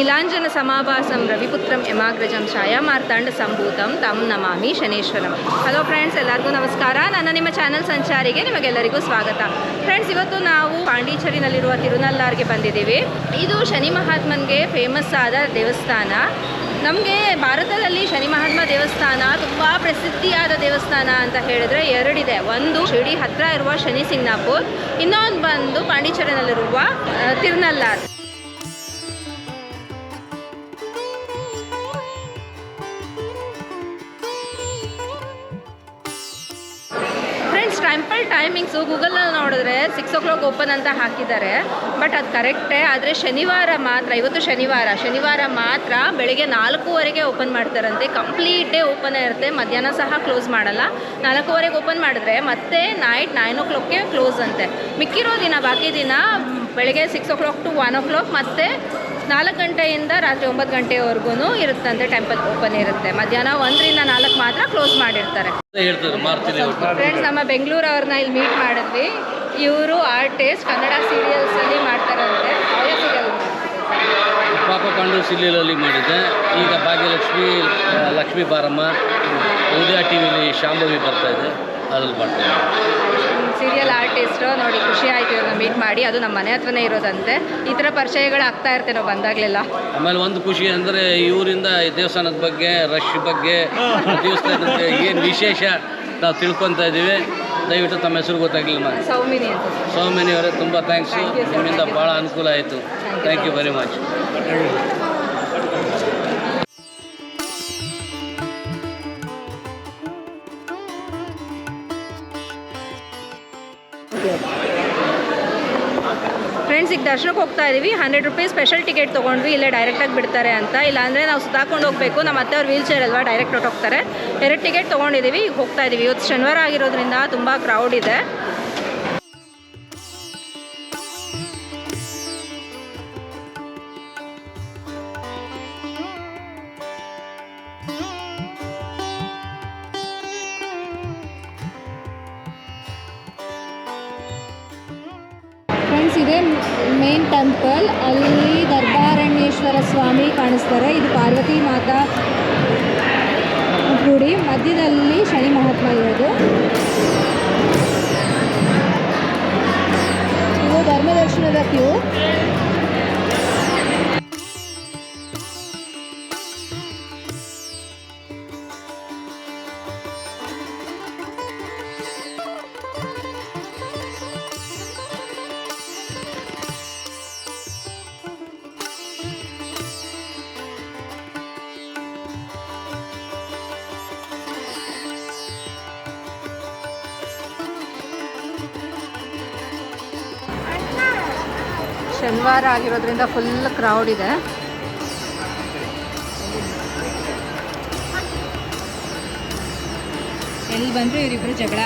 ನೀಲಾಂಜನ ಸಮಾಭಾಸಂ ರವಿಪುತ್ರಂ ಯಮಾಗ್ರಜಂ ಛಾಯಾಮಾರ್ತಾಂಡ ಸಂಭೂತಂ ತಂ ನಮಾಮಿ ಶನೇಶ್ವರಂ hello friends ಎಲ್ಲರಿಗೂ ನಮಸ್ಕಾರ. ನನ್ನ ನಿಮ್ಮ ಚಾನಲ್ ಸಂಚಾರಿಗೆ ನಿಮಗೆಲ್ಲರಿಗೂ ಸ್ವಾಗತ. ಫ್ರೆಂಡ್ಸ್ ಇವತ್ತು ನಾವು ಪಾಂಡಿಚೇರಿನಲ್ಲಿರುವ ತಿರುನಲ್ಲಾರ್ಗೆ ಬಂದಿದ್ದೀವಿ. ಇದು ಶನಿ ಮಹಾತ್ಮನ್ಗೆ ಫೇಮಸ್ ಆದ ದೇವಸ್ಥಾನ. ನಮಗೆ ಭಾರತದಲ್ಲಿ ಶನಿ ಮಹಾತ್ಮ ದೇವಸ್ಥಾನ ತುಂಬ ಪ್ರಸಿದ್ಧಿಯಾದ ದೇವಸ್ಥಾನ ಅಂತ ಹೇಳಿದ್ರೆ ಎರಡಿದೆ. ಒಂದು ಶಿರ್ಡಿ, ಹತ್ರ ಇರುವ ಶನಿ ಸಿಂಗ್ನಾಪುರ್ ಇನ್ನೊಂದು ಬಂದು ಪಾಂಡಿಚೇರಿನಲ್ಲಿರುವ ತಿರುನಲ್ಲಾರ್. ಗೂಗಲಲ್ಲಿ ನೋಡಿದ್ರೆ ಸಿಕ್ಸ್ ಓ ಕ್ಲಾಕ್ ಓಪನ್ ಅಂತ ಹಾಕಿದ್ದಾರೆ. ಬಟ್ ಅದು ಕರೆಕ್ಟೇ ಆದರೆ ಶನಿವಾರ ಮಾತ್ರ, ಇವತ್ತು ಶನಿವಾರ ಶನಿವಾರ ಮಾತ್ರ ಬೆಳಿಗ್ಗೆ ನಾಲ್ಕೂವರೆಗೆ ಓಪನ್ ಮಾಡ್ತಾರಂತೆ. ಕಂಪ್ಲೀಟ್ ಡೇ ಓಪನ್ ಇರುತ್ತೆ, ಮಧ್ಯಾಹ್ನ ಸಹ ಕ್ಲೋಸ್ ಮಾಡಲ್ಲ. ನಾಲ್ಕೂವರೆಗೆ ಓಪನ್ ಮಾಡಿದ್ರೆ ಮತ್ತೆ ನೈಟ್ ನೈನ್ ಓ ಕ್ಲಾಕ್ಗೆ ಕ್ಲೋಸ್ ಅಂತೆ. ಮಿಕ್ಕಿರೋ ದಿನ, ಬಾಕಿ ದಿನ, ಬೆಳಗ್ಗೆ ಬೆಳಿಗ್ಗೆ six o'clock to one o'clock ಮತ್ತೆ ನಾಲ್ಕು ಗಂಟೆಯಿಂದ ರಾತ್ರಿ ಒಂಬತ್ತು ಗಂಟೆವರೆಗೂ ಇರುತ್ತಂತೆ ಟೆಂಪಲ್ ಓಪನ್ ಇರುತ್ತೆ. ಮಧ್ಯಾಹ್ನ ಒಂದರಿಂದ ನಾಲ್ಕು ಮಾತ್ರ ಕ್ಲೋಸ್ ಮಾಡಿರ್ತಾರೆ. ಫ್ರೆಂಡ್ಸ್ ನಮ್ಮ ಬೆಂಗಳೂರು ಅವ್ರನ್ನ ಇಲ್ಲಿ ಮೀಟ್ ಮಾಡಿದ್ವಿ. ಇವರು ಆರ್ಟಿಸ್ಟ್ ಕನ್ನಡ ಸೀರಿಯಲ್ಸ್ ಅಲ್ಲಿ ಮಾಡ್ತಾರಂತೆ. ಪಾಪ ಪಾಂಡು ಸೀರಿಯಲಲ್ಲಿ ಮಾಡಿದ್ದೆ. ಈಗ ಭಾಗ್ಯಲಕ್ಷ್ಮಿ ಲಕ್ಷ್ಮೀ ಬಾರಮ್ಮ ಉದಯ ಟಿ ವಿಲಿ ಶಾಂಭವಿ ಬರ್ತಾ ಇದೆ. ಅದ್ರಲ್ಲಿ ಬರ್ತಾ ಸೀರಿಯಲ್ ಆರ್ಟಿಸ್ಟು ನೋಡಿ ಖುಷಿ ಆಯ್ತು ಇವ್ರನ್ನ ಮೀಟ್ ಮಾಡಿ. ಅದು ನಮ್ಮ ಮನೆ ಹತ್ರನೇ ಇರೋದಂತೆ. ಈ ಥರ ಪರಿಚಯಗಳು ಆಗ್ತಾ ಇರ್ತೇವೆ ನಾವು ಬಂದಾಗಲೆಲ್ಲ. ಆಮೇಲೆ ಒಂದು ಖುಷಿ ಅಂದರೆ ಇವರಿಂದ ದೇವಸ್ಥಾನದ ಬಗ್ಗೆ ರಶ್ ಬಗ್ಗೆ ದೇವಸ್ಥಾನದ ಏನು ವಿಶೇಷ ನಾವು ತಿಳ್ಕೊತಾ ಇದ್ದೀವಿ. ದಯವಿಟ್ಟು ತಮ್ಮ ಹೆಸರು ಗೊತ್ತಾಗಲಿಲ್ಲ ಸೌಮಿನಿ ಅಂತ. ಸೌಮಿನಿ ಅವರೇ ತುಂಬ ಥ್ಯಾಂಕ್ಸು ನಿಮ್ಮಿಂದ. ಭಾಳ ಅನುಕೂಲ ಆಯಿತು. Thank you very much friends ಈಗ ದರ್ಶನಕ್ಕೆ ಹೋಗ್ತಾ ಇದೀವಿ. ಹಂಡ್ರೆಡ್ ರುಪೀಸ್ ಸ್ಪೆಷಲ್ ಟಿಕೆಟ್ ತೊಗೊಂಡ್ವಿ. ಇಲ್ಲೇ ಡೈರೆಕ್ಟಾಗಿ ಬಿಡ್ತಾರೆ ಅಂತ. ಇಲ್ಲಾಂದರೆ ನಾವು ಸುತ್ತಾಕೊಂಡು ಹೋಗಬೇಕು. ನಮ್ಮ ಅತ್ತೆ ಅವ್ರು ವೀಲ್ ಚೇರ್ ಅಲ್ವಾ ಡೈರೆಕ್ಟ್ ಹೋಗ್ತಾರೆ ಎರಡು ಟಿಕೆಟ್ ತೊಗೊಂಡಿದ್ದೀವಿ ಹೋಗ್ತಾ ಇದ್ದೀವಿ ಇವತ್ತು ಶನಿವಾರ ಆಗಿರೋದ್ರಿಂದ ತುಂಬ ಕ್ರೌಡ್ ಇದೆ. ಕಾಣಿಸ್ತಾರೆ. ಇದು ಪಾರ್ವತಿ ಮಾತಾ ಗುಡಿ. ಮಧ್ಯದಲ್ಲಿ ಶನಿವಾರ ಆಗಿರೋದ್ರಿಂದ ಫುಲ್ ಕ್ರೌಡ್ ಇದೆ. ಎಲ್ಲಿ ಬಂದರೂ ಇವರಿಬ್ಬರು ಜಗಳ.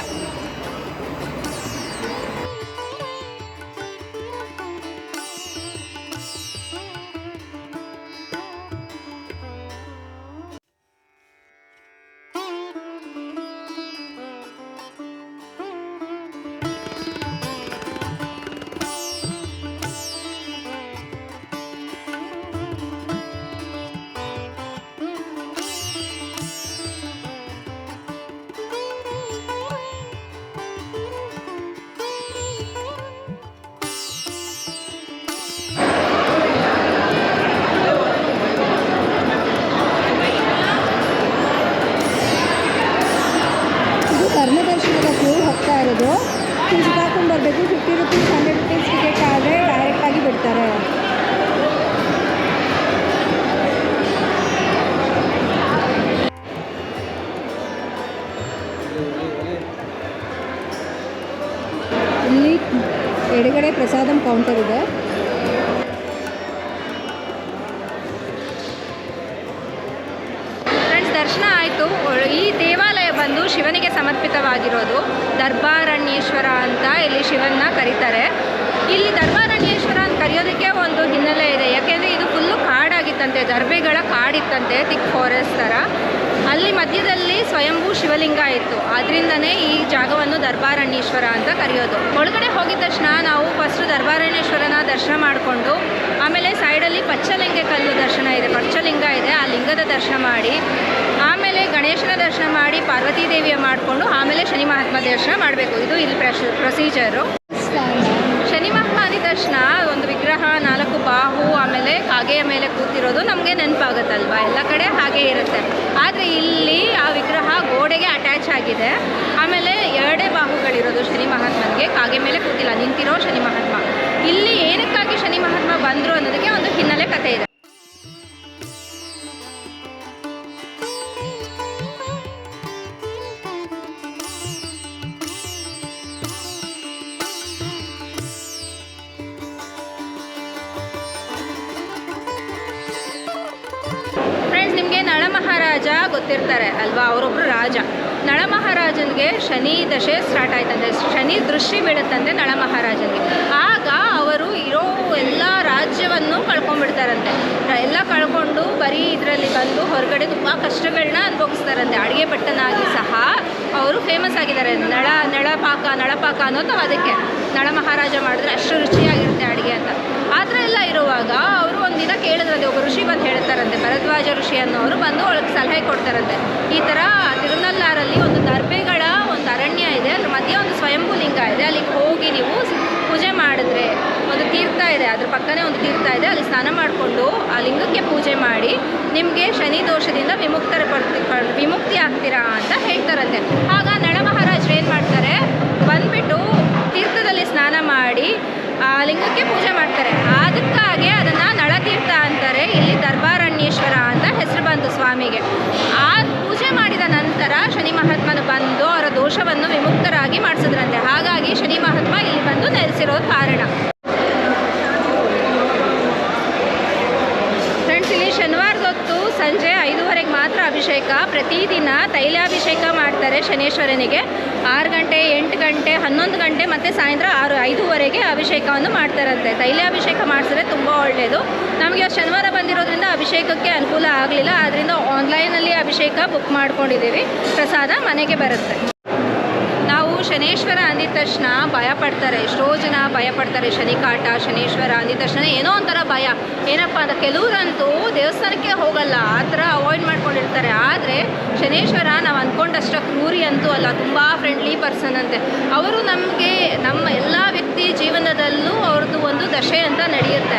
ಹೋಗ್ತಾ ಫೀಸ್ಗೆ ಹಾಕೊಂಡು ಬರಬೇಕು. Fifty rupees hundred rupees ticket ಆದರೆ ಡೈರೆಕ್ಟಾಗಿ ಬಿಡ್ತಾರೆ. ಇಲ್ಲಿ ಎಡಗಡೆ ಪ್ರಸಾದಂ ಕೌಂಟರ್ ಇದೆ. ದರ್ಶನ ಆಯಿತು. ಈ ಬಂದು ಶಿವನಿಗೆ ಸಮರ್ಪಿತವಾಗಿರೋದು ದರ್ಬಾರಣ್ಯೇಶ್ವರ ಅಂತ ಇಲ್ಲಿ ಶಿವನ್ನ ಕರೀತಾರೆ. ಇಲ್ಲಿ ದರ್ಬಾರಣ್ಯೇಶ್ವರ ಅಂತ ಕರೆಯೋದಕ್ಕೆ ಒಂದು ಹಿನ್ನೆಲೆ ಇದೆ. ಯಾಕೆಂದರೆ ಇದು ಫುಲ್ಲು ಕಾಡಾಗಿತ್ತಂತೆ, ದರ್ಬೆಗಳ ಕಾಡಿತ್ತಂತೆ ತಿಕ್ ಫಾರೆಸ್ಟ್ ಥರ ಅಲ್ಲಿ ಮಧ್ಯದಲ್ಲಿ ಸ್ವಯಂಭೂ ಶಿವಲಿಂಗ ಇತ್ತು. ಅದರಿಂದನೇ ಈ ಜಾಗವನ್ನು ದರ್ಬಾರಣ್ಯೇಶ್ವರ ಅಂತ ಕರೆಯೋದು. ಒಳಗಡೆ ಹೋಗಿದ ತಕ್ಷಣ ನಾವು ಫಸ್ಟ್ ದರ್ಬಾರಣ್ಯೇಶ್ವರನ ದರ್ಶನ ಮಾಡಿಕೊಂಡು, ಆಮೇಲೆ ಸೈಡಲ್ಲಿ ಪಚ್ಚಲಿಂಗ ಕಲ್ಲು ದರ್ಶನ ಇದೆ. ಪಚ್ಚಲಿಂಗ ಇದೆ. ಆ ಲಿಂಗದ ದರ್ಶನ ಮಾಡಿ ಆಮೇಲೆ ಗಣೇಶನ ದರ್ಶನ ಮಾಡಿ ಪಾರ್ವತಿ ದೇವಿಯ ಮಾಡಿಕೊಂಡು ಆಮೇಲೆ ಶನಿ ಮಹಾತ್ಮ ದರ್ಶನ ಮಾಡಬೇಕು. ಇದು ಇಲ್ಲಿ ಪ್ರೊಸೀಜರು ಶನಿ ಮಹಾತ್ಮಾದಿ ದರ್ಶನ, ಒಂದು ವಿಗ್ರಹ, ನಾಲ್ಕು ಬಾಹು, ಆಮೇಲೆ ಕಾಗೆಯ ಮೇಲೆ ಕೂತಿರೋದು ನಮಗೆ ನೆನಪಾಗುತ್ತಲ್ವಾ? ಎಲ್ಲ ಕಡೆ ಹಾಗೆ ಇರುತ್ತೆ. ಆದರೆ ಇಲ್ಲಿ ಆ ವಿಗ್ರಹ ಗೋಡೆಗೆ ಅಟ್ಯಾಚ್ ಆಗಿದೆ. ಆಮೇಲೆ ಎರಡೇ ಬಾಹುಗಳಿರೋದು ಶನಿ ಮಹಾತ್ಮನಿಗೆ, ಕಾಗೆ ಮೇಲೆ ಕೂತಿಲ್ಲ, ನಿಂತಿರೋ ಶನಿ ಮಹಾತ್ಮ. ಇಲ್ಲಿ ಏನಕ್ಕಾಗಿ ಶನಿ ಮಹಾತ್ಮ ಬಂದರು ಅನ್ನೋದಕ್ಕೆ ಒಂದು ಹಿನ್ನೆಲೆ ಕಥೆ ಇದೆ. ಗೊತ್ತಿರ್ತಾರೆ ಅಲ್ವಾ? ಅವರೊಬ್ಬರು ರಾಜ. ನಳ ಮಹಾರಾಜನಿಗೆ ಶನಿ ದಶೆ ಸ್ಟಾರ್ಟ್ ಆಯ್ತಂತೆ. ಶನಿ ದೃಷ್ಟಿ ಬೀಳುತ್ತಂತೆ ನಳ ಮಹಾರಾಜನಿಗೆ ಆಗ ಅವರು ಇರೋ ಎಲ್ಲ ರಾಜ್ಯವನ್ನು ಕಳ್ಕೊಂಡ್ಬಿಡ್ತಾರಂತೆ. ಎಲ್ಲ ಕಳ್ಕೊಂಡು ಬರೀ ಇದರಲ್ಲಿ ಬಂದು ಹೊರಗಡೆ ತುಂಬ ಕಷ್ಟಗಳನ್ನ ಅನುಭವಿಸ್ತಾರಂತೆ. ಅಡುಗೆ ಭಟ್ಟನಾಗಿ ಸಹ ಅವರು ಫೇಮಸ್ ಆಗಿದ್ದಾರೆ. ನಳ, ನಳಪಾಕ ನಳಪಾಕ ಅನ್ನೋದು ಅದಕ್ಕೆ. ನಳ ಮಹಾರಾಜ ಮಾಡಿದ್ರೆ ಅಷ್ಟು ರುಚಿಯಾಗಿರುತ್ತೆ ಅಡುಗೆ ಅಂತ. ಆ ಥರ ಎಲ್ಲ ಇರುವಾಗ ಅವರು ಒಂದಿನ ಕೇಳಿದ್ರಂತೆ, ಒಬ್ಬ ಋಷಿ ಬಂದು ಹೇಳ್ತಾರಂತೆ, ಭರದ್ವಾಜ ಋಷಿ ಅನ್ನೋರು ಬಂದು ಅವಳಿಗೆ ಸಲಹೆ ಕೊಡ್ತಾರಂತೆ. ಈ ಥರ ತಿರುನಲ್ಲಾರಲ್ಲಿ ಒಂದು ದರ್ಬೆಗಳ ಒಂದು ಅರಣ್ಯ ಇದೆ, ಅದ್ರ ಮಧ್ಯೆ ಒಂದು ಸ್ವಯಂಭೂ ಲಿಂಗ ಇದೆ, ಅಲ್ಲಿಗೆ ಹೋಗಿ ನೀವು ಪೂಜೆ ಮಾಡಿದ್ರೆ ಒಂದು ತೀರ್ಥ ಇದೆ, ಅದ್ರ ಪಕ್ಕನೇ ಒಂದು ತೀರ್ಥ ಇದೆ, ಅಲ್ಲಿ ಸ್ನಾನ ಮಾಡಿಕೊಂಡು ಆ ಲಿಂಗಕ್ಕೆ ಪೂಜೆ ಮಾಡಿ ನಿಮಗೆ ಶನಿ ದೋಷದಿಂದ ವಿಮುಕ್ತರ ವಿಮುಕ್ತಿ ಆಗ್ತೀರಾ ಅಂತ ಹೇಳ್ತಾರಂತೆ. ಆಗ ನಳ ಮಹಾರಾಜ್ ಏನು ಮಾಡ್ತಾರೆ, ಬಂದ್ಬಿಟ್ಟು ತೀರ್ಥದಲ್ಲಿ ಸ್ನಾನ ಮಾಡಿ ಆ ಲಿಂಗಕ್ಕೆ ಪೂಜೆ ಮಾಡ್ತಾರೆ. ಅದಕ್ಕಾಗಿ ನಳತೀರ್ಥ ಅಂತಾರೆ, ಇಲ್ಲಿ ದರ್ಬಾರಣ್ಯೇಶ್ವರ ಅಂತ ಹೆಸರು ಬಂತು ಸ್ವಾಮಿಗೆ. ಆ ಪೂಜೆ ಮಾಡಿದ ನಂತರ ಶನಿ ಮಹಾತ್ಮನು ಬಂದು ಅವರ ದೋಷವನ್ನು ವಿಮುಕ್ತರಾಗಿ ಮಾಡಿಸಿದ್ರಂತೆ. ಹಾಗಾಗಿ ಶನಿ ಮಹಾತ್ಮ ಇಲ್ಲಿ ಬಂದು ನೆಲೆಸಿರೋ ಕಾರಣ. ಫ್ರೆಂಡ್ಸ್ ಇಲ್ಲಿ ಶನಿವಾರದೊತ್ತು ಸಂಜೆ ಐದೂವರೆಗೆ ಮಾತ್ರ ಅಭಿಷೇಕ. ಪ್ರತಿದಿನ ತೈಲಾಭಿಷೇಕ ಮಾಡ್ತಾರೆ ಶನೇಶ್ವರನಿಗೆ. ಆರು ಗಂಟೆ, ಎಂಟು ಗಂಟೆ, ಹನ್ನೊಂದು ಗಂಟೆ ಮತ್ತು ಸಾಯಂಕಾಲ ಆರು, ಐದೂವರೆಗೆ ಅಭಿಷೇಕವನ್ನು ಮಾಡ್ತಾರಂತೆ. ತೈಲಾಭಿಷೇಕ ಮಾಡಿಸಿದ್ರೆ ತುಂಬ ಒಳ್ಳೆಯದು ನಮಗೆ ಶನಿವಾರ ಬಂದಿರೋದ್ರಿಂದ ಅಭಿಷೇಕಕ್ಕೆ ಅನುಕೂಲ ಆಗಲಿಲ್ಲ. ಆದ್ದರಿಂದ ಆನ್ಲೈನಲ್ಲಿ ಅಭಿಷೇಕ ಬುಕ್ ಮಾಡ್ಕೊಂಡಿದ್ದೀವಿ. ಪ್ರಸಾದ ಮನೆಗೆ ಬರುತ್ತೆ. ಶನೇಶ್ವರ ಅಂದಿದ ತಕ್ಷಣ ಭಯ ಪಡ್ತಾರೆ. ಎಷ್ಟೋ ಜನ ಭಯ ಪಡ್ತಾರೆ ಶನಿಕಾಟ, ಶನೇಶ್ವರ ಅಂದಿದ ತಕ್ಷಣ ಏನೋ ಒಂಥರ ಭಯ. ಏನಪ್ಪ ಅಂತ ಕೆಲವರಂತೂ ದೇವಸ್ಥಾನಕ್ಕೆ ಹೋಗಲ್ಲ, ಆ ಥರ ಅವಾಯ್ಡ್ ಮಾಡ್ಕೊಂಡಿರ್ತಾರೆ. ಆದರೆ ಶನೇಶ್ವರ ನಾವು ಅಂದ್ಕೊಂಡಷ್ಟ ಕ್ರೂರಿ ಅಂತೂ ಅಲ್ಲ, ತುಂಬ ಫ್ರೆಂಡ್ಲಿ ಪರ್ಸನ್ ಅಂತೆ. ಅವರು ನಮಗೆ, ನಮ್ಮ ಎಲ್ಲ ವ್ಯಕ್ತಿ ಜೀವನದಲ್ಲೂ ಅವ್ರದ್ದು ಒಂದು ದಶೆ ಅಂತ ನಡೆಯುತ್ತೆ.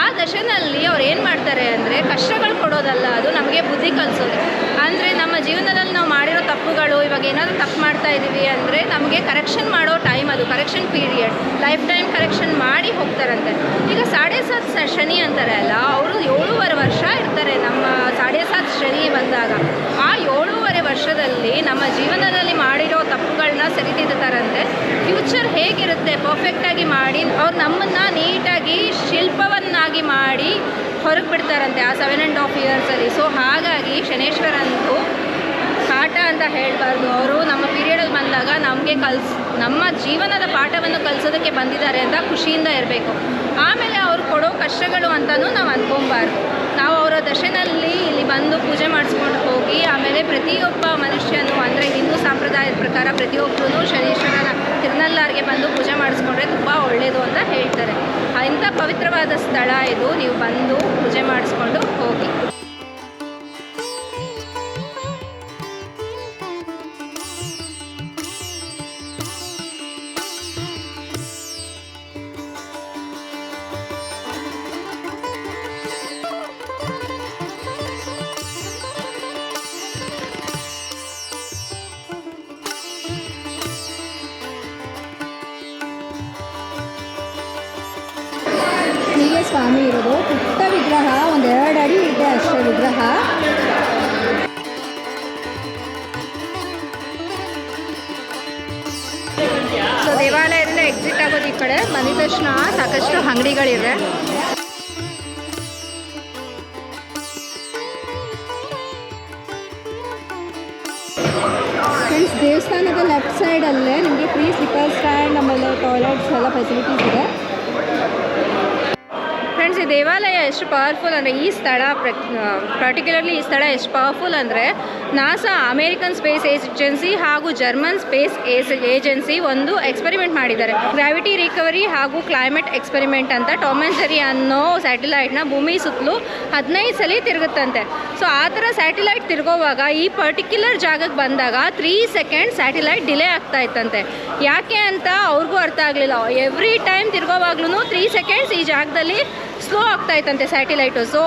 ಆ ದಶೆನಲ್ಲಿ ಅವ್ರು ಏನು ಮಾಡ್ತಾರೆ ಅಂದರೆ ಕಷ್ಟಗಳು ಕೊಡೋದಲ್ಲ, ಅದು ನಮಗೆ ಬುದ್ಧಿ ಕಲಿಸೋದು. ಅಂದರೆ ನಮ್ಮ ಜೀವನದಲ್ಲಿ ನಾವು ಮಾಡಿರೋ ತಪ್ಪುಗಳು ಇವಾಗ ಏನಾದರೂ ತಪ್ಪು ಮಾಡ್ತಾ ಇದ್ದೀವಿ ಅಂದರೆ ನಮಗೆ ಕರೆಕ್ಷನ್ ಮಾಡೋ ಟೈಮ್ ಅದು correction period life time correction ಮಾಡಿ ಹೋಗ್ತಾರಂತೆ. ಈಗ ಸಾಡೆ ಸಾತ್ ಶನಿ ಅಂತಾರೆ ಅಲ್ಲ, ಅವರು ಏಳೂವರೆ ವರ್ಷ ಇರ್ತಾರೆ ನಮ್ಮ ಸಾಡೆ ಸಾತ್ ಶನಿ ಬಂದಾಗ. ಆ ಏಳೂವರೆ ವರ್ಷದಲ್ಲಿ ನಮ್ಮ ಜೀವನದಲ್ಲಿ ಮಾಡಿರೋ ತಪ್ಪುಗಳನ್ನ ಸರಿತಿದ್ದಾರಂತೆ ಫ್ಯೂಚರ್ ಹೇಗಿರುತ್ತೆ? ಪರ್ಫೆಕ್ಟಾಗಿ ಮಾಡಿ, ಅವ್ರು ನಮ್ಮನ್ನು ನೀಟಾಗಿ, ಶಿಲ್ಪವನ್ನಾಗಿ ಮಾಡಿ ಹೊರಗೆ ಬಿಡ್ತಾರಂತೆ ಆ ಸೆವೆನ್ ಆ್ಯಂಡ್ ಹಾಫ್ ಇಯರ್ಸಲ್ಲಿ ಸೊ ಹಾಗಾಗಿ ಶನೇಶ್ವರಂತೂ ಕಾಟ ಅಂತ ಹೇಳಬಾರ್ದು. ಅವರು ನಮ್ಮ ಪೀರಿಯಡಲ್ಲಿ ಬಂದಾಗ ನಮಗೆ ಕಲ್ಸ್, ನಮ್ಮ ಜೀವನದ ಪಾಠವನ್ನು ಕಲಿಸೋದಕ್ಕೆ ಬಂದಿದ್ದಾರೆ ಅಂತ ಖುಷಿಯಿಂದ ಇರಬೇಕು. ಆಮೇಲೆ ಅವರು ಕೊಡೋ ಕಷ್ಟಗಳು ಅಂತಲೂ ನಾವು ಅಂದ್ಕೊಬಾರ್ದು ನಾವು ಅವರ ದಶೆನಲ್ಲಿ ಇಲ್ಲಿ ಬಂದು ಪೂಜೆ ಮಾಡಿಸ್ಕೊಂಡು ಹೋಗಿ, ಆಮೇಲೆ ಪ್ರತಿಯೊಬ್ಬ ಮನುಷ್ಯನು ಅಂದರೆ ಹಿಂದೂ ಸಂಪ್ರದಾಯದ ಪ್ರಕಾರ ಪ್ರತಿಯೊಬ್ಬರೂ ಶನೀಶ್ವರನ ತಿರುನಲ್ಲಾರಿಗೆ ಬಂದು ಪೂಜೆ ಮಾಡಿಸ್ಕೊಂಡ್ರೆ ತುಂಬ ಒಳ್ಳೆಯದು ಅಂತ ಹೇಳ್ತಾರೆ. ಇಂಥ ಪವಿತ್ರವಾದ ಸ್ಥಳ ಇದು. ನೀವು ಬಂದು ಪೂಜೆ ಮಾಡಿಸ್ಕೊಂಡು ಹೀಗೆ. ವಿಗ್ರಹ. ಸೊ ದೇವಾಲಯದಿಂದ ಎಕ್ಸಿಟ್ ಆಗೋದು ಈ ಕಡೆ. ಬಂದಿದ ಸಾಕಷ್ಟು ಅಂಗಡಿಗಳಿವೆ. ಫ್ರೆಂಡ್ಸ್ ದೇವಸ್ಥಾನದ ಲೆಫ್ಟ್ ಸೈಡಲ್ಲೇ ನಿಮಗೆ ಫ್ರೀ ಸ್ಲಿಪ್ಪರ್ ಸ್ಟ್ಯಾಂಡ್ ಆಮೇಲೆ ಟಾಯ್ಲೆಟ್ಸ್ ಎಲ್ಲ ಫೆಸಿಲಿಟೀಸ್ ಇದೆ. ಫ್ರೆಂಡ್ಸ್ ಈ ದೇವಾಲಯ ಎಷ್ಟು ಪವರ್ಫುಲ್ ಅಂದರೆ ಈ ಸ್ಥಳ ಪರ್ಟಿಕ್ಯುಲರ್ಲಿ ಈ ಸ್ಥಳ ಎಷ್ಟು ಪವರ್ಫುಲ್ ಅಂದರೆ ನಾಸಾ ಅಮೇರಿಕನ್ ಸ್ಪೇಸ್ ಏಜೆನ್ಸಿ ಹಾಗೂ ಜರ್ಮನ್ ಸ್ಪೇಸ್ ಏಜೆನ್ಸಿ ಒಂದು ಎಕ್ಸ್ಪೆರಿಮೆಂಟ್ ಮಾಡಿದ್ದಾರೆ. ಗ್ರಾವಿಟಿ ರಿಕವರಿ ಹಾಗೂ ಕ್ಲೈಮೇಟ್ ಎಕ್ಸ್ಪೆರಿಮೆಂಟ್ ಅಂತ ಟೊಮೆನ್ಸರಿ ಅನ್ನೋ ಸ್ಯಾಟಲೈಟ್ನ ಭೂಮಿ ಸುತ್ತಲೂ ಹದಿನೈದು ಸಲ ತಿರುಗುತ್ತಂತೆ. ಸೊ ಆ ಥರ ಸ್ಯಾಟಲೈಟ್ ತಿರುಗೋವಾಗ ಈ ಪರ್ಟಿಕ್ಯುಲರ್ ಜಾಗಕ್ಕೆ ಬಂದಾಗ ತ್ರೀ ಸೆಕೆಂಡ್ ಸ್ಯಾಟಲೈಟ್ ಡಿಲೇ ಆಗ್ತಾ ಇತ್ತಂತೆ. ಯಾಕೆ ಅಂತ ಅವ್ರಿಗೂ ಅರ್ಥ ಆಗಲಿಲ್ಲ. ಎವ್ರಿ ಟೈಮ್ ತಿರುಗೋವಾಗ್ಲೂ ತ್ರೀ ಸೆಕೆಂಡ್ಸ್ ಈ ಜಾಗದಲ್ಲಿ ಸ್ಲೋ ಆಗ್ತಾ ಇತ್ತಂತೆ ಸ್ಯಾಟಿಲೈಟು ಸೊ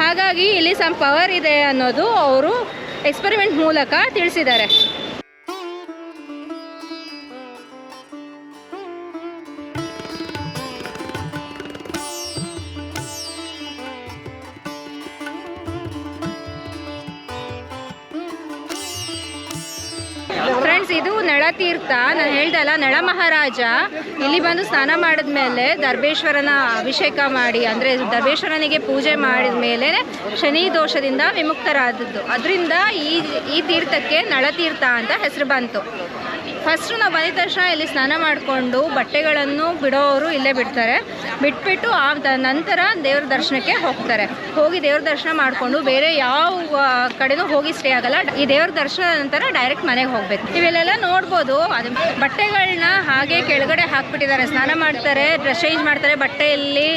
ಹಾಗಾಗಿ ಇಲ್ಲಿ ಸಮ್ ಪವರ್ ಇದೆ ಅನ್ನೋದು ಅವರು ಎಕ್ಸ್ಪೆರಿಮೆಂಟ್ ಮೂಲಕ ತಿಳಿಸಿದ್ದಾರೆ. ನಳತೀರ್ಥ ನಾನು ಹೇಳ್ದಲ್ಲ ನಳ ಮಹಾರಾಜ, ಇಲ್ಲಿ ಬಂದು ಸ್ನಾನ ಮಾಡಿದ ಮೇಲೆ ದರ್ಬೇಶ್ವರನ ಅಭಿಷೇಕ ಮಾಡಿ, ಅಂದರೆ ದರ್ಬೇಶ್ವರನಿಗೆ ಪೂಜೆ ಮಾಡಿದ ಮೇಲೆ ಶನಿ ದೋಷದಿಂದ ವಿಮುಕ್ತರಾದದ್ದು. ಅದರಿಂದ ಈ ಈ ತೀರ್ಥಕ್ಕೆ ನಳತೀರ್ಥ ಅಂತ ಹೆಸರು ಬಂತು. ಫಸ್ಟು ನಾವು ಬಂದಿದ ತಕ್ಷಣ ಇಲ್ಲಿ ಸ್ನಾನ ಮಾಡಿಕೊಂಡು ಬಟ್ಟೆಗಳನ್ನು ಬಿಡೋರು ಇಲ್ಲೇ ಬಿಡ್ತಾರೆ. ಬಿಟ್ಬಿಟ್ಟು ಆ ನಂತರ ದೇವ್ರ ದರ್ಶನಕ್ಕೆ ಹೋಗ್ತಾರೆ. ಹೋಗಿ ದೇವ್ರ ದರ್ಶನ ಮಾಡಿಕೊಂಡು ಬೇರೆ ಯಾವ ಕಡೆನೂ ಹೋಗಿ ಸ್ಟೇ ಆಗಲ್ಲ. ಈ ದೇವ್ರ ದರ್ಶನದ ನಂತರ ಡೈರೆಕ್ಟ್ ಮನೆಗೆ ಹೋಗ್ಬೇಕು. ಇವೆಲ್ಲೆಲ್ಲ ನೋಡ್ಬೋದು, ಅದು ಬಟ್ಟೆಗಳನ್ನ ಹಾಗೆ ಕೆಳಗಡೆ ಹಾಕ್ಬಿಟ್ಟಿದ್ದಾರೆ. ಸ್ನಾನ ಮಾಡ್ತಾರೆ ಡ್ರೆಸ್ ಚೇಂಜ್ ಮಾಡ್ತಾರೆ ಬಟ್ಟೆಯಲ್ಲಿ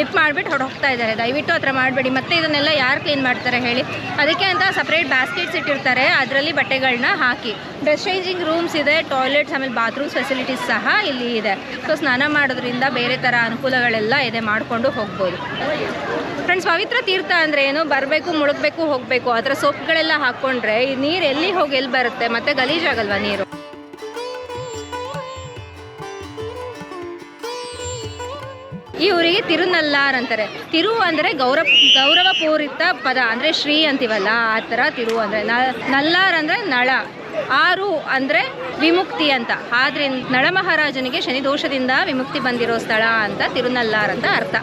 ಡಿಪ್ ಮಾಡಿಬಿಟ್ಟು ಹೊರಟೋಗ್ತಾ ಇದ್ದಾರೆ. ದಯವಿಟ್ಟು ಹತ್ರ ಮಾಡಬೇಡಿ. ಮತ್ತೆ ಇದನ್ನೆಲ್ಲ ಯಾರು ಕ್ಲೀನ್ ಮಾಡ್ತಾರೆ ಹೇಳಿ. ಅದಕ್ಕೆ ಅಂತ ಸಪ್ರೇಟ್ ಬ್ಯಾಸ್ಕೆಟ್ಸ್ ಇಟ್ಟಿರ್ತಾರೆ. ಅದರಲ್ಲಿ ಬಟ್ಟೆಗಳನ್ನ ಹಾಕಿ. ಡ್ರೆಸ್ ಚೇಂಜಿಂಗ್ ರೂಮ್ಸ್ ಇದೆ ಟಾಯ್ಲೆಟ್ಸ್, ಆಮೇಲೆ ಬಾತ್ರೂಮ್ ಫೆಸಿಲಿಟೀಸ್ ಸಹ ಇಲ್ಲಿ ಇದೆ. ಸೊ ಸ್ನಾನ ಮಾಡೋದ್ರಿಂದ ಬೇರೆ ಥರ ಅನುಕೂಲಗಳೆಲ್ಲ ಇದೆ ಮಾಡಿಕೊಂಡು ಹೋಗ್ಬೋದು. ಫ್ರೆಂಡ್ಸ್ ಪವಿತ್ರ ತೀರ್ಥ ಅಂದರೆ ಏನು? ಬರಬೇಕು, ಮುಳುಗಬೇಕು, ಹೋಗಬೇಕು. ಅದರ ಸೊಪ್ಪುಗಳೆಲ್ಲ ಹಾಕ್ಕೊಂಡ್ರೆ ಈ ನೀರು ಎಲ್ಲಿ ಹೋಗಿ ಎಲ್ಲಿ ಬರುತ್ತೆ? ಮತ್ತೆ ಗಲೀಜಾಗಲ್ವಾ ನೀರು? ಈ ಊರಿಗೆ ತಿರುನಲ್ಲಾರ್ ಅಂತಾರೆ. ತಿರು ಅಂದರೆ ಗೌರವ, ಗೌರವಪೂರಿತ ಪದ. ಅಂದರೆ ಶ್ರೀ ಅಂತೀವಲ್ಲ, ಆ ಥರ ತಿರು ಅಂದರೆ. ನಲ್ಲಾರ್ ಅಂದರೆ ನಳ. ಆರು ಅಂದರೆ ವಿಮುಕ್ತಿ ಅಂತ. ಆದ್ರಿಂದ ನಳಮಹಾರಾಜನಿಗೆ ಶನಿದೋಷದಿಂದ ಶನಿ ದೋಷದಿಂದ ವಿಮುಕ್ತಿ ಬಂದಿರೋ ಸ್ಥಳ ಅಂತ ತಿರುನಲ್ಲಾರ್ ಅಂತ ಅರ್ಥ.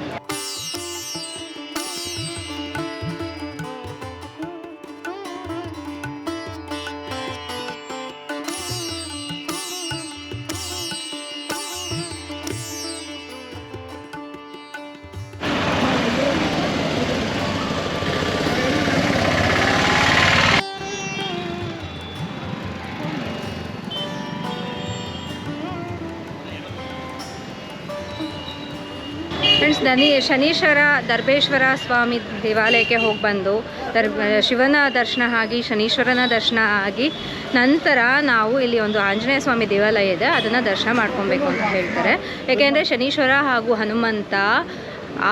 ದನಿ ಶನೀಶ್ವರ ದರ್ಬೇಶ್ವರ ಸ್ವಾಮಿ ದೇವಾಲಯಕ್ಕೆ ಹೋಗಿ ಬಂದು ದರ್ ಶಿವನ ದರ್ಶನ ಆಗಿ ಶನೀಶ್ವರನ ದರ್ಶನ ಆಗಿ ನಂತರ ನಾವು ಇಲ್ಲಿ ಒಂದು ಆಂಜನೇಯ ಸ್ವಾಮಿ ದೇವಾಲಯ ಇದೆ, ಅದನ್ನು ದರ್ಶನ ಮಾಡ್ಕೊಬೇಕು ಅಂತ ಹೇಳ್ತಾರೆ. ಏಕೆಂದರೆ ಶನೀಶ್ವರ ಹಾಗೂ ಹನುಮಂತ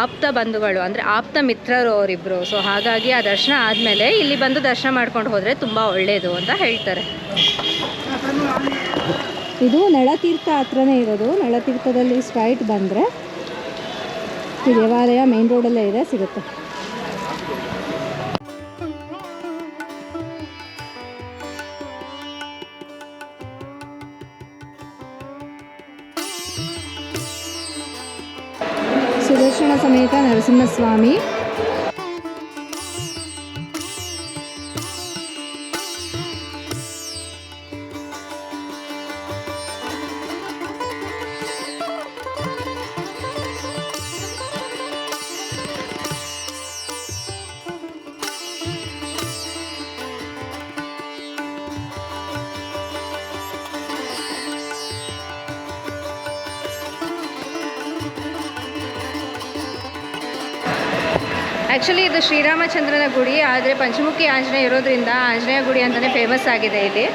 ಆಪ್ತ ಬಂಧುಗಳು, ಅಂದರೆ ಆಪ್ತ ಮಿತ್ರರು ಅವರಿಬ್ಬರು ಸೊ ಹಾಗಾಗಿ ಆ ದರ್ಶನ ಆದಮೇಲೆ ಇಲ್ಲಿ ಬಂದು ದರ್ಶನ ಮಾಡ್ಕೊಂಡು ಹೋದರೆ ತುಂಬ ಒಳ್ಳೆಯದು ಅಂತ ಹೇಳ್ತಾರೆ. ಇದು ನಳತೀರ್ಥ ಹತ್ರನೇ ಇರೋದು. ನಳತೀರ್ಥದಲ್ಲಿ ಸ್ಟ್ರೈಟ್ ಬಂದರೆ ಈ ದೇವಾಲಯ ಮೇನ್ ರೋಡಲ್ಲೇ ಇದೆ ಸಿಗುತ್ತೆ. ಸುದರ್ಶನ ಸಮೇತ ನರಸಿಂಹಸ್ವಾಮಿ. ಆ್ಯಕ್ಚುಲಿ ಇದು ಶ್ರೀರಾಮಚಂದ್ರನ ಗುಡಿ ಆದರೆ ಪಂಚಮುಖಿ ಆಂಜನೇಯ ಇರೋದ್ರಿಂದ ಆಂಜನೇಯ ಗುಡಿ ಅಂತಲೇ ಫೇಮಸ್ ಆಗಿದೆ ಇಲ್ಲಿ.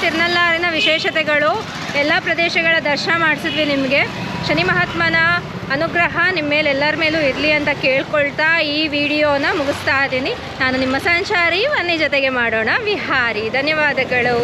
ತಿರುನಲ್ಲಾರಿನ ವಿಶೇಷತೆಗಳು, ಎಲ್ಲ ಪ್ರದೇಶಗಳ ದರ್ಶನ ಮಾಡಿಸಿದ್ವಿ ನಿಮಗೆ. ಶನಿ ಮಹಾತ್ಮನ ಅನುಗ್ರಹ ನಿಮ್ಮ ಮೇಲೆ ಎಲ್ಲರ ಮೇಲೂ ಇರಲಿ ಅಂತ ಕೇಳ್ಕೊಳ್ತಾ ಈ ವಿಡಿಯೋನ ಮುಗಿಸ್ತಾ ಇದ್ದೀನಿ. ನಾನು ನಿಮ್ಮ ಸಂಚಾರಿ, ವನ್ನಿ ಜೊತೆಗೆ ಮಾಡೋಣ. ವಿಹಾರಿ, ಧನ್ಯವಾದಗಳು.